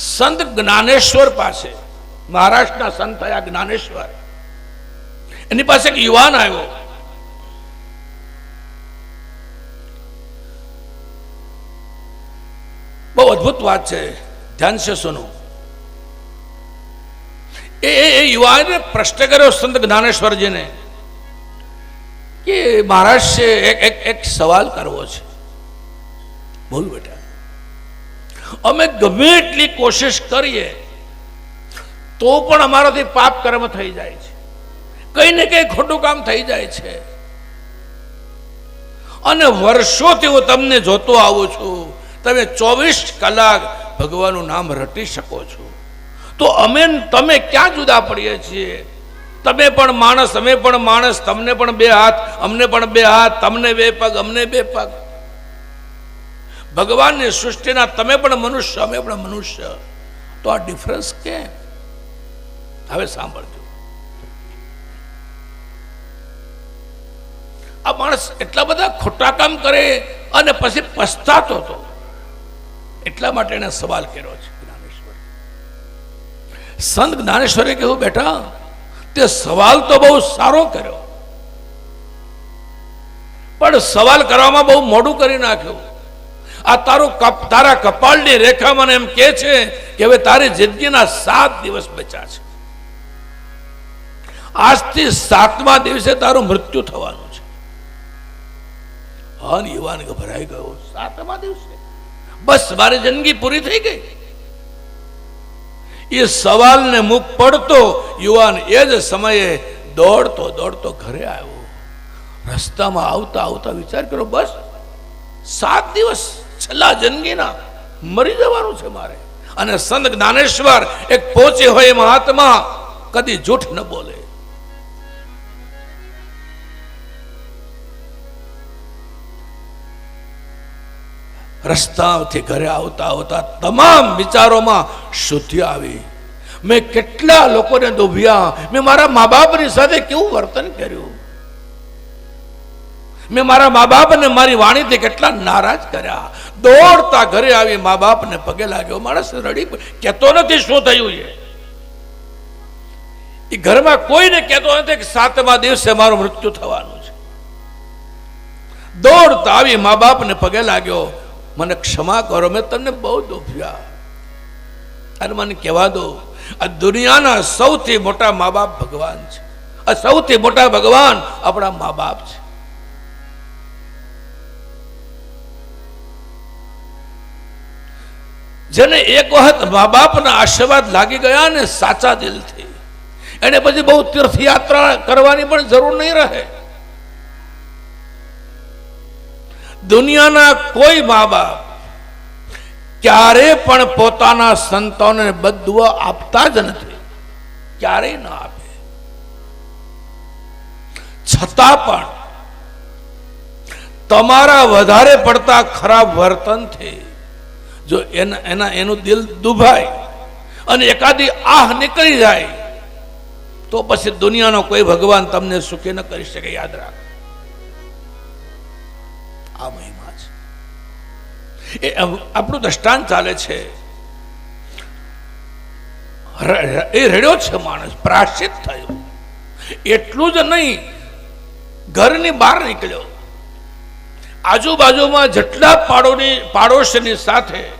સંત જ્ઞાનેશ્વર પાસે, મહારાષ્ટ્રના સંત થયા જ્ઞાનેશ્વર. એની પાસે એક યુવાન આવ્યો. બહુ અદ્ભુત વાત છે, ધ્યાન છે સુનો. એ એ યુવાને પ્રશ્ન કર્યો સંત જ્ઞાનેશ્વરજીને કે મહારાજ છે, એક એક એક સવાલ કરવો છે. બોલ બેટા. અમે ગમે એટલી કોશિશ કરીએ, તો પણ અમારાથી પાપ કર્મ થઈ જાય છે. કઈ ને કઈ ખોટું કામ થઈ જાય છે. અને વર્ષોથી હું તમને જોતો આવું છું, તમે ચોવીસ કલાક ભગવાનનું નામ રટી શકો છો. તો અમે તમે ક્યાં જુદા પડીએ છીએ? તમે પણ માણસ, અમે પણ માણસ, તમને પણ બે હાથ, અમને પણ બે હાથ, તમને બે પગ, અમને બે પગ. ભગવાનની સૃષ્ટિના તમે પણ મનુષ્ય, અમે પણ મનુષ્ય. તો આ ડિફરન્સ કેમ? હવે સાંભળજો. આ માણસ એટલા બધા ખોટા કામ કરે અને પછી પછતાતો હતો. એટલા માટે એને સવાલ કર્યો છે જ્ઞાનેશ્વર. સંત જ્ઞાનેશ્વરે કહ્યું બેટા, તે સવાલ તો બહુ સારો કર્યો. પણ સવાલ કરવામાં બહુ મોડું કરી નાખ્યું. આ તારું કપ, તારા કપાળની રેખા મને એમ કે છે કે હવે તારી જિંદગીના સાત દિવસ બચ્યા છે. આજથી સાતમા દિવસે તારું મૃત્યુ થવાનું છે. હન યુવાન ગભરાઈ ગયો. સાતમા દિવસે? બસ મારી જિંદગી પૂરી થઈ ગઈ. એ સવાલને મુખ પડતો યુવાન એ જ સમયે દોડતો દોડતો ઘરે આવ્યો. રસ્તામાં આવતા આવતા વિચાર કર્યો, બસ સાત દિવસ છેલ્લા જિંદગીના મરી જવાનું છે મારે. અને સંત જ્ઞાનેશ્વર એક પહોંચે હોય મહાત્મા કદી જૂઠ ન બોલે. રસ્તાથી ઘરે આવતા આવતા તમામ વિચારોમાં શુદ્ધિ આવી. મેં કેટલા લોકોને દોભ્યા. મેં મારા મા બાપની સાથે કેવું વર્તન કર્યું? મેં મારા મા બાપને મારી વાણીથી કેટલા નારાજ કર્યા. દોડતા ઘરે આવી મા બાપને પગે લાગ્યો. માણસ રડી કહેતો નથી શું થયું છે એ ઘરમાં કોઈને કહેતો નથી કે સાતમા દિવસે મારું મૃત્યુ થવાનું છે. દોડતા આવી મા બાપને પગે લાગ્યો. મને ક્ષમા કરો, મેં તમને બહુ દોભ્યા અને મને કહેવા દો, આ દુનિયાના સૌથી મોટા મા બાપ ભગવાન છે. આ સૌથી મોટા ભગવાન આપણા મા બાપ છે. જેને એક વખત મા બાપના આશીર્વાદ લાગી ગયા ને સાચા દિલથી. એને પછી બહુ તીર્થયાત્રા કરવાની પણ જરૂર નહીં રહે. દુનિયાના કોઈ મા બાપ ક્યારે પણ પોતાના સંતોને બધું આપતા જ નથી. ક્યારેય ન આપે. છતાં પણ તમારા વધારે પડતા ખરાબ વર્તનથી જો એના એના, એનું દિલ દુભાય અને એકાદી આહ નીકળી જાય, તો પછી દુનિયાનો કોઈ ભગવાન તમને સુખી ન કરી શકે, યાદ રાખ. આ મહિમા છે. એ આપણું દ્રષ્ટાંત ચાલે છે. એ રડ્યો છે માણસ, પ્રાશ્ચિત થયો. એટલું જ નહીં, ઘરની બહાર નીકળ્યો. આજુબાજુમાં જેટલા પાડોની, પાડોશની સાથે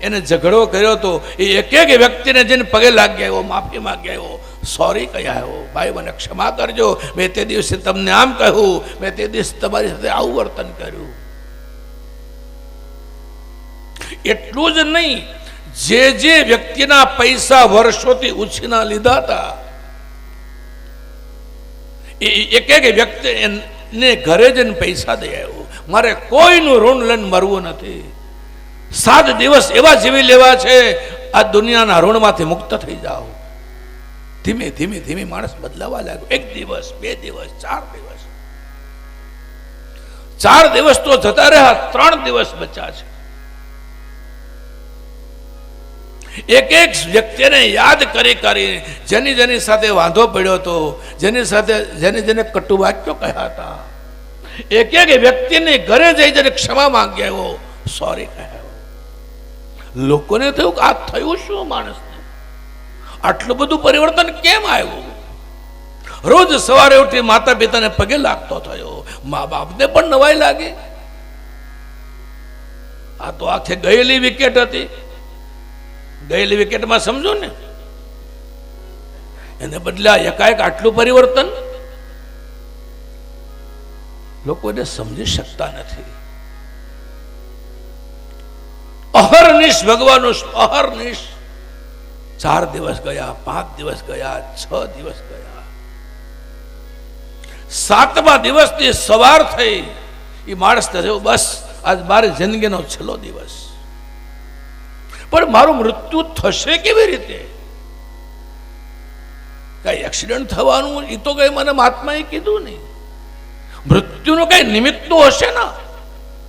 એને ઝઘડો કર્યો હતો એ એક એક વ્યક્તિને જેને પગે લાગી આવ્યો માફી માગી આવ્યો સોરી કહી આવ્યો ભાઈ, મને ક્ષમા કરજો. મેં તે દિવસે તમને આમ કહ્યું, મેં તે દિવસે તમારી સાથે આવું વર્તન કર્યું. એટલું જ નહીં, જે જે વ્યક્તિના પૈસા વર્ષોથી ઉછીના લીધા હતા, એ એક એક વ્યક્તિ ને ઘરે જઈને પૈસા દઈ આવ્યો. મારે કોઈનું ઋણ લઈને મરવું નથી. સાત દિવસ એવા જીવી લેવા છે, આ દુનિયાના ઋણમાંથી મુક્ત થઈ જાઓ. ધીમે ધીમે ધીમે માણસ બદલાવા લાગ્યો. એક દિવસ, બે દિવસ, ચાર દિવસ. ચાર દિવસ તો જતા રહ્યા, ત્રણ દિવસ બચ્યા છે. એક એક વ્યક્તિને યાદ કરી કરી, જેની જેની સાથે વાંધો પડ્યો હતો, જેની સાથે, જેને જેને કટુ વાક્યો કહ્યા હતા. એક એક વ્યક્તિને ઘરે જઈ જઈને ક્ષમા માંગી આવ્યો. સોરી કહ્યો. લોકોને થયું કે આ થયું શું માણસને? આટલું બધું પરિવર્તન કેમ આવ્યું? રોજ સવારે ઉઠી માતા પિતાને પગે લાગતો થયો. મા બાપને પણ નવાઈ લાગે. આ તો આખે ગયેલી વિકેટ હતી. ગયેલી વિકેટમાં સમજો ને. એને બદલે એકાએક આટલું પરિવર્તન? લોકો એને સમજી શકતા નથી. અહર્નિશ ભગવાનનું અહર્નિશ ચાર દિવસ ગયા પાંચ દિવસ ગયા છ દિવસ ગયા સાતમા દિવસની સવાર થઈ એ માણસ થયો બસ આજ મારી જિંદગીનો છેલ્લો દિવસ પણ મારું મૃત્યુ થશે કેવી રીતે કઈ એક્સિડન્ટ થવાનું એ તો કઈ મને મહાત્માએ કીધું નહીં મૃત્યુનું કઈ નિમિત્ત તો હશે ને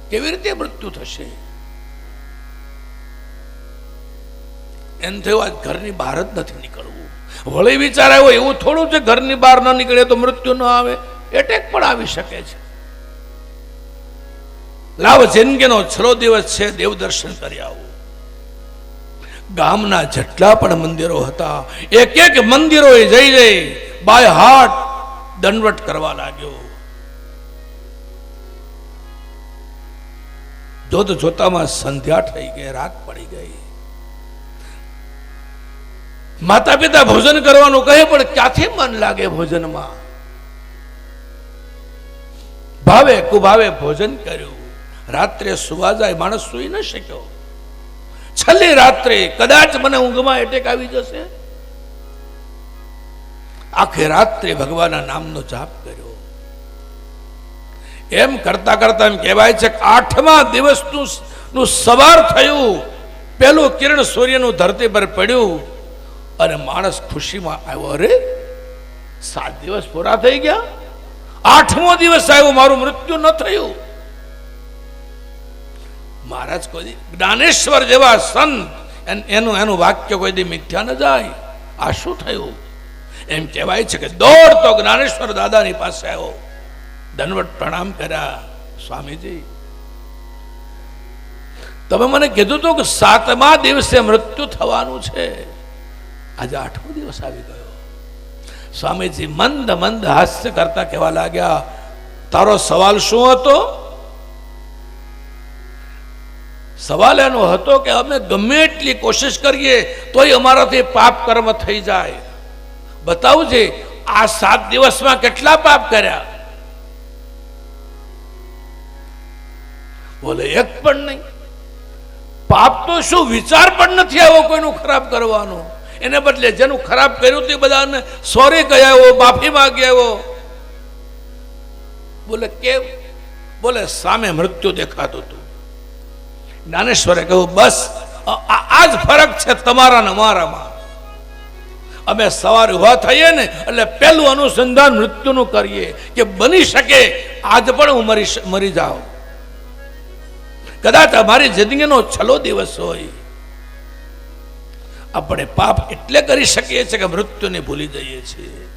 કેવી રીતે મૃત્યુ થશે એમ થયું, આજ ઘરની બહાર જ નથી નીકળવું. વળી વિચાર આવ્યો, એવું થોડું છે, ઘરની બહાર ન નીકળે તો મૃત્યુ ન આવે. એટેક પણ આવી શકે છે. લાવ, જિંદગીનો છેલ્લો દિવસ છે, દેવ દર્શન કરી આવું. ગામના જેટલા પણ મંદિરો હતા, એક એક મંદિરો જઈ જઈ બાય હાર્ટ દંડવટ કરવા લાગ્યો. જોત જોતામાં સંધ્યા થઈ ગઈ, રાત પડી ગઈ. માતા પિતા ભોજન કરવાનું કહે, પણ ક્યાંથી મન લાગે ભોજનમાં? ભાવે, કુભાવે ભોજન કર્યું. રાત્રે સુવા જાય, માણસ સુઈ ન શક્યો. છેલ્લી રાત્રે કદાચ મને ઊંઘમાં એટેક આવી જશે. આખી રાત્રે ભગવાનના નામનો જાપ કર્યો. એમ કરતા કરતા એમ કહેવાય છે કે આઠમા દિવસનું સવાર થયું. પેલું કિરણ સૂર્યનું ધરતી પર પડ્યું. અને માણસ ખુશીમાં આવ્યો, અરે, સાત દિવસ પૂરા થઈ ગયા. આઠમો દિવસ આવ્યો, મારું મૃત્યુ ન થયું. મહારાજ કોઈ જ્ઞાનેશ્વર જેવા સંત, એનું એનું વાક્ય કોઈ દી મિથ્યા ન જાય. આ શું થયું? એમ કહેવાય છે કે દોડ તો જ્ઞાનેશ્વર દાદાની પાસે આવ્યો. ધનવટ પ્રણામ કર્યા, સ્વામીજી. તમે મને કીધું હતું કે સાતમા દિવસે મૃત્યુ થવાનું છે. આજે આઠમો દિવસ આવી ગયો. સ્વામીજી મંદ મંદ હાસ્ય કરતા કહેવા લાગ્યા, તારો સવાલ શું હતો? સવાલ એનો હતો કે, અમે ગમે એટલી કોશિશ કરીએ, તોય અમારાથી પાપ કર્મ થઈ જાય. બતાવું છે આ સાત દિવસમાં કેટલા પાપ કર્યા? બોલે, એક પણ નહીં. પાપ તો શું વિચાર પણ નથી આવ્યો કોઈનું ખરાબ કરવાનો. એને બદલે જેનું ખરાબ કર્યું તે બધાને સોરી ગયા એવો માફી માગ્યા એવો બોલે, કેમ? બોલે, સામે મૃત્યુ દેખાતું હતું. જ્ઞાનેશ્વરે કહ્યું, બસ આ જ ફરક છે તમારા ને મારામાં. અમે સવારે ઊભા થઈએ ને, એટલે પહેલું અનુસંધાન મૃત્યુનું કરીએ કે બની શકે, આજ પણ હું મરી મરી જાઉં. કદાચ અમારી જિંદગીનો છેલ્લો દિવસ હોય. આપણે પાપ એટલે કરી શકીએ છીએ કે મૃત્યુને ભૂલી જઈએ છીએ.